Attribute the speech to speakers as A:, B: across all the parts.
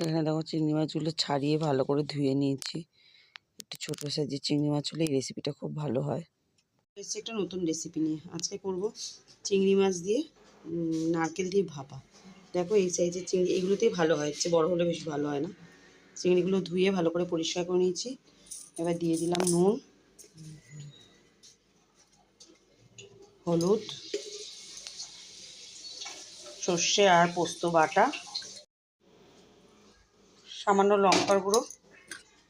A: এখানে দেখো চিংড়ি মাছগুলো ছাড়িয়ে ভালো করে ধুয়ে নিয়েছি। একটু ছোটো সাইজের চিংড়ি মাছ হলে এই রেসিপিটা খুব ভালো হয়। এসেছি একটা নতুন রেসিপি নিয়ে। আজকে করব চিংড়ি মাছ দিয়ে নারকেল দিয়ে ভাপা। দেখো এই সাইজের চিংড়ি, এগুলোতেই ভালো হয়। বড় হলে বেশি ভালো হয় না। চিংড়িগুলো ধুয়ে ভালো করে পরিষ্কার করে নিয়েছি। এবার দিয়ে দিলাম নুন, হলুদ, সর্ষে আর পোস্ত বাটা। সামান্য লঙ্কার গুঁড়ো।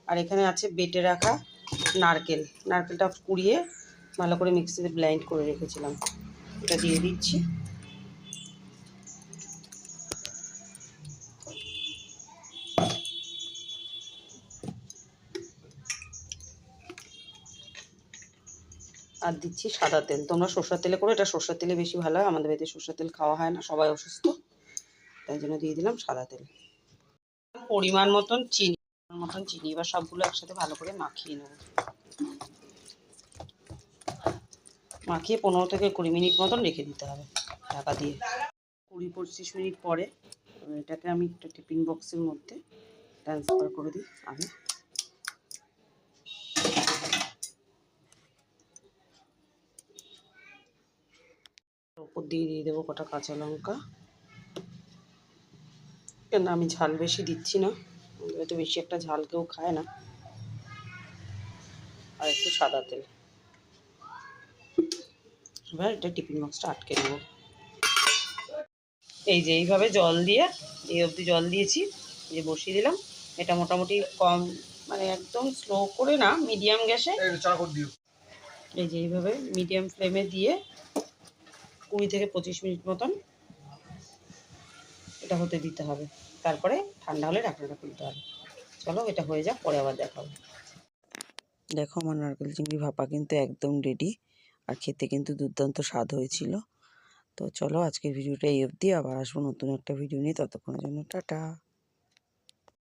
A: আর এখানে আছে বেটে রাখা নারকেল। নারকেলটা কুড়িয়ে ভালো করে মিক্সিতে ব্লাইন্ড করে রেখেছিলাম। এটা দিয়ে দিচ্ছি। আর দিচ্ছি সাদা তেল। তোমরা সর্ষের তেলে করো, এটা সর্ষের তেলে বেশি ভালো হয়। আমাদের বাড়িতে সর্ষের তেল খাওয়া হয় না, সবাই অসুস্থ। তাই জন্য দিয়ে দিলাম সাদা তেল। পরিমাণ মতন চিনি মতন চিনি, এবার সবগুলো একসাথে ভালো করে মাখিয়ে নেব। মাখিয়ে পনেরো থেকে কুড়ি মিনিট মতন রেখে দিতে হবে ঢাকা দিয়ে। কুড়ি পঁচিশ মিনিট পরে এটাকে আমি একটা টিফিন বক্সের মধ্যে ট্রান্সফার করে দিই আগে ওপর দিয়ে দিয়ে দেবো কটা কাঁচা লঙ্কা। কেন? আমি ঝাল বেশি দিচ্ছি না। বাড়িতে বেশি একটা ঝাল কেউ খায় না। আর একটু সাদা তেল। এবার এটা টিফিন বক্সটা আটকে দেবো এই যে এইভাবে জল দিয়ে এই অবধি জল দিয়েছি যে বসিয়ে দিলাম। এটা মোটামুটি কম মানে একদম স্লো করে না মিডিয়াম গ্যাসে। এই যে এইভাবে মিডিয়াম ফ্লেমে দিয়ে কুড়ি থেকে পঁচিশ মিনিট মতন এটা হতে দিতে হবে। তারপরে ঠান্ডা হলে ঢাকনাটা খুলতে হবে। চলো এটা হয়ে যাক, পরে আবার দেখাবো। দেখো আমার নারকেল চিংড়ি ভাপা কিন্তু একদম রেডি আর খেতে কিন্তু দুর্দান্ত স্বাদ হয়েছিল। তো চলো আজকের ভিডিওটা এই অবধি। আবার আসব নতুন একটা ভিডিও নিয়ে। ততক্ষণের জন্য টাটা।